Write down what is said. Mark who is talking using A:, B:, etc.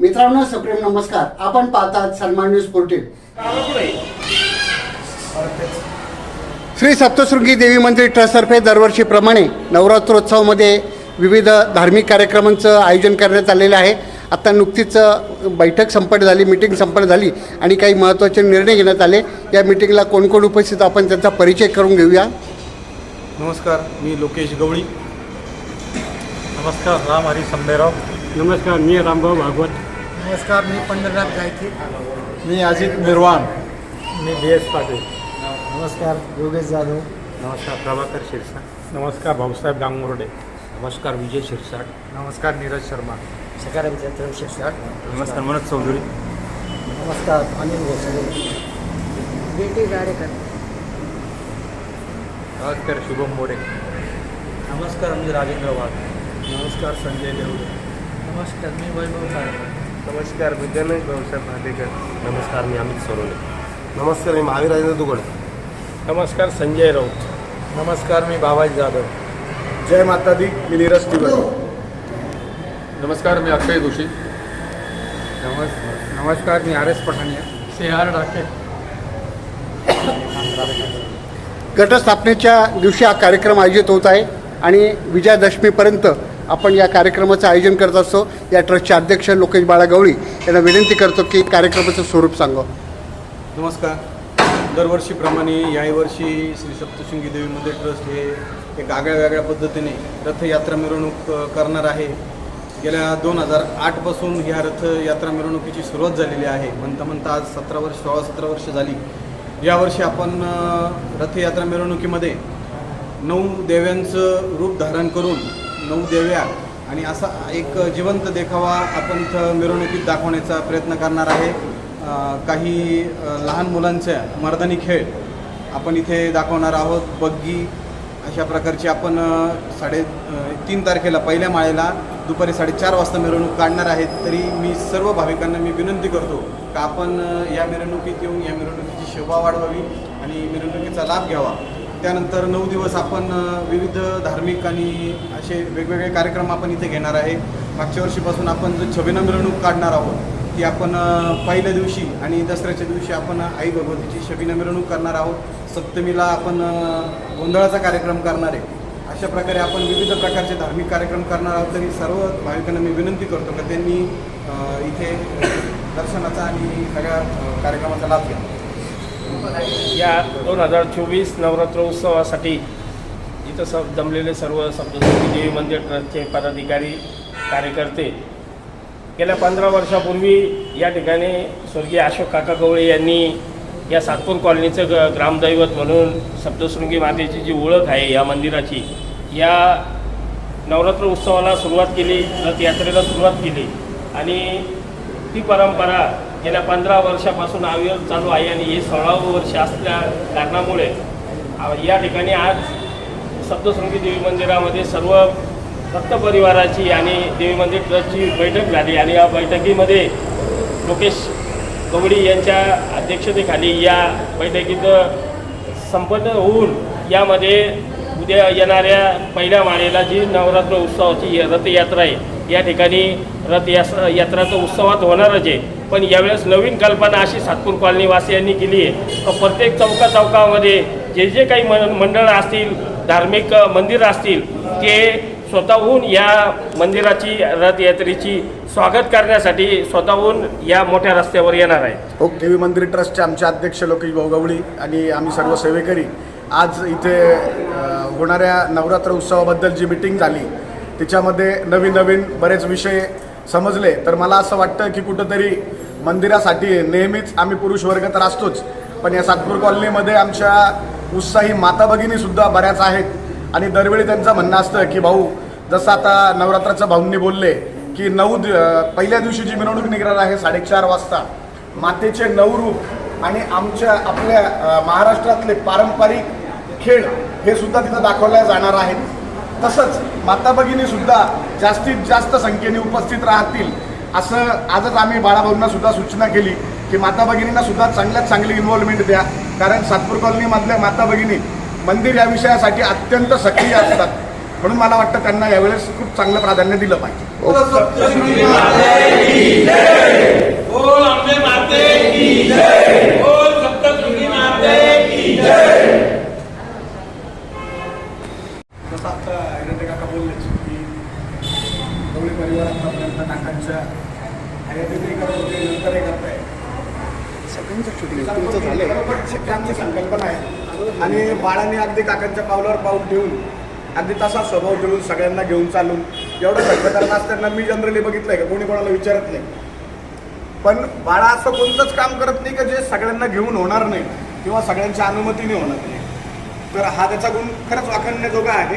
A: मित्रांनो सप्रेम नमस्कार. आपण पाहतात सन्मान न्यूज फोर्टीन श्री सप्तशृंगी देवी मंदिर ट्रस्टतर्फे दरवर्षीप्रमाणे नवरात्रोत्सवामध्ये विविध धार्मिक कार्यक्रमांचं आयोजन करण्यात आलेलं आहे. आता नुकतीच बैठक संपन्न झाली मिटिंग संपन्न झाली आणि काही महत्त्वाचे निर्णय घेण्यात आले. या मिटिंगला कोण कोण उपस्थित आपण त्यांचा परिचय करून घेऊया.
B: नमस्कार मी लोकेश गवळी.
C: नमस्कार राम हरी संभेराव.
D: नमस्कार मी रामभाऊ भागवत.
E: नमस्कार मी पंढरनाथ गायके.
B: मी अजित निर्वाण.
C: मी बी एस पाटील.
E: नमस्कार योगेश जाधव.
C: नमस्कार प्रभाकर शिरसाट.
D: नमस्कार भाऊसाहेब डांगोर्डे.
C: नमस्कार विजय शिरसाट.
B: नमस्कार नीरज शर्मा.
E: सकाराम चंद्र शिक्षक
B: नमस्कार मनोज चौधरी.
E: नमस्कार अनिल भोसले बेटी गाडेकर
C: नमस्कार शुभम मोरे. नमस्कार मी राजेंद्र वाघ.
B: नमस्कार संजय देवडे.
E: नमस्कार मी वैभव साळकर
B: नमस्कार मी गणेश भाऊसाहेब भांडेकर
C: नमस्कार मी अमित सोनवणे
B: नमस्कार मी महावीर राजेंद्र दुगड.
D: नमस्कार संजय राऊत.
B: नमस्कार मी बाबाजी जाधव. जय माता दी मी नीरज तिवारी
F: नमस्कार मी अक्षय जोशी.
D: नमस्कार मी R S Pathania. C R Dake
A: घटस्थापनेच्या दिवशी हा कार्यक्रम आयोजित होत आहे आणि विजयादशमीपर्यंत आपण या कार्यक्रमाचं आयोजन करत असतो. या ट्रस्टचे अध्यक्ष लोकेश बाळा गवळी यांना विनंती करतो की कार्यक्रमाचं स्वरूप सांगा
B: नमस्कार. दरवर्षीप्रमाणे याही वर्षी श्री सप्तशृंगी देवीमध्ये ट्रस्ट हे एक आगळ्या वेगळ्या पद्धतीने रथयात्रा मिरवणूक करणार आहे. गेल्या दोन हजार आठपासून ह्या रथयात्रा मिरवणुकीची सुरुवात झालेली आहे. म्हणता म्हणता आज सतरा वर्ष सोळा सतरा वर्ष झाली. यावर्षी आपण रथयात्रा मिरवणुकीमध्ये नऊ देव्यांचं रूप धारण करून नऊ देव्या. आणि असा एक जिवंत देखावा आपण इथं मिरवणुकीत दाखवण्याचा प्रयत्न करणार आहे. काही लहान मुलांच्या मर्दानी खेळ आपण इथे दाखवणार आहोत. बग्गी अशा प्रकारची आपण साडे तीन तारखेला पहिल्या माळेला दुपारी साडेचार वाजता मिरवणूक काढणार आहेत. तरी मी सर्व भाविकांना मी विनंती करतो का आपण या मिरवणुकीत येऊन या मिरवणुकीची शोभा वाढवावी आणि मिरवणुकीचा लाभ घ्यावा. त्यानंतर नऊ दिवस आपण विविध धार्मिक आणि असे वेगवेगळे कार्यक्रम आपण इथे घेणार आहे. मागच्या वर्षीपासून आपण जो छबिना मिरवणूक काढणार आहोत ती आपण पहिल्या दिवशी आणि दसऱ्याच्या दिवशी आपण आई भगवतीची शबिना मिरवणूक करणार आहोत. सप्तमीला आपण गोंधळाचा कार्यक्रम करणार आहे. अशा प्रकारे आपण विविध प्रकारचे धार्मिक कार्यक्रम करणार आहोत. तरी सर्व भाविकांना मी विनंती करतो की त्यांनी इथे दर्शनाचा आणि सगळ्या कार्यक्रमाचा लाभ घ्या.
D: या दोन हजार चोवीस नवरात्र उत्सवासाठी इथं सब जमलेले सर्व सप्तशृंगी देवी मंदिर ट्रस्टचे पदाधिकारी कार्यकर्ते. गेल्या पंधरा वर्षापूर्वी या ठिकाणी स्वर्गीय अशोक काका गवळे यांनी या सातपूर कॉलनीचं ग ग्रामदैवत म्हणून सप्तशृंगी मातेची जी ओळख आहे या मंदिराची या नवरात्र उत्सवाला सुरुवात केली रथयात्रेला सुरुवात केली आणि ती परंपरा गेल्या पंधरा वर्षापासून आयोजन चालू आहे आणि हे सोळावं वर्ष असल्या कारणामुळे या ठिकाणी आज सप्तशृंगी देवी मंदिरामध्ये सर्व भक्त परिवाराची आणि देवी मंदिर ट्रस्टची बैठक झाली आणि या बैठकीमध्ये लोकेश गवडी यांच्या अध्यक्षतेखाली या बैठकीत संपन्न होऊन यामध्ये उद्या येणाऱ्या पहिल्या माळेला जी नवरात्र उत्सवाची रथयात्रा आहे या ठिकाणी रथयात्रा यात्राचं उत्सवात होणारच आहे. पण यावेळेस नवीन कल्पना अशी सातपूर कॉलनीवासियांनी केली आहे. प्रत्येक चौका चौकामध्ये जे जे काही मन मंडळं असतील धार्मिक मंदिरं असतील ते स्वतःहून या मंदिराची रथयात्रेची स्वागत करण्यासाठी स्वतःहून या मोठ्या रस्त्यावर येणार आहे.
G: देवी मंदिर ट्रस्टचे आमचे अध्यक्ष लोकेश भाऊगवळी आणि आम्ही सर्व सेवेकरी आज इथे होणाऱ्या नवरात्र उत्सवाबद्दल जी मिटिंग झाली त्याच्यामध्ये नवीन नवीन बरेच विषय समजले. तर मला असं वाटतं की कुठंतरी मंदिरासाठी नेहमीच आम्ही पुरुष वर्ग तर असतोच. पण या सातपूर कॉलनीमध्ये आमच्या उत्साही माता भगिनीसुद्धा बऱ्याच आहेत. आणि दरवेळी त्यांचं म्हणणं असतं की भाऊ जसं आता नवरात्राचं भाऊंनी बोलले की नऊ दि- पहिल्या दिवशी जी मिरवणूक निघणार आहे साडेचार वाजता मातेचे नऊ रूप आणि आमच्या आपल्या महाराष्ट्रातले पारंपरिक खेळ हे सुद्धा तिथं दाखवल्या जाणार आहेत. तसंच माता भगिनी सुद्धा जास्तीत जास्त संख्येने उपस्थित राहतील. असं आजच आम्ही बाळाभाऊंना सुद्धा सूचना केली की माता भगिनींना सुद्धा चांगल्यात चांगली इन्व्हॉल्वमेंट द्या. कारण सातपूर कॉलनीमधल्या माता भगिनी मंदिर या विषयासाठी अत्यंत सक्रिय असतात. म्हणून मला वाटतं त्यांना यावेळेस खूप चांगलं प्राधान्य दिलं पाहिजे.
A: तुमचं झालं
G: शिक्षकांची संकल्पना आहे. आणि बाळाने अगदी काकांच्या पावलावर पाऊल ठेवून अगदी तसा स्वभाव ठेवून सगळ्यांना घेऊन चालून एवढं सभ्यताना असताना मी जनरली बघितलंय का? कोणी कोणाला विचारत नाही. पण बाळा असं कोणतंच काम करत नाही का जे सगळ्यांना घेऊन होणार नाही किंवा सगळ्यांच्या अनुमतीने होणार नाही? तर हा त्याचा गुण खरंच वाखाणण्याजोगा आहे.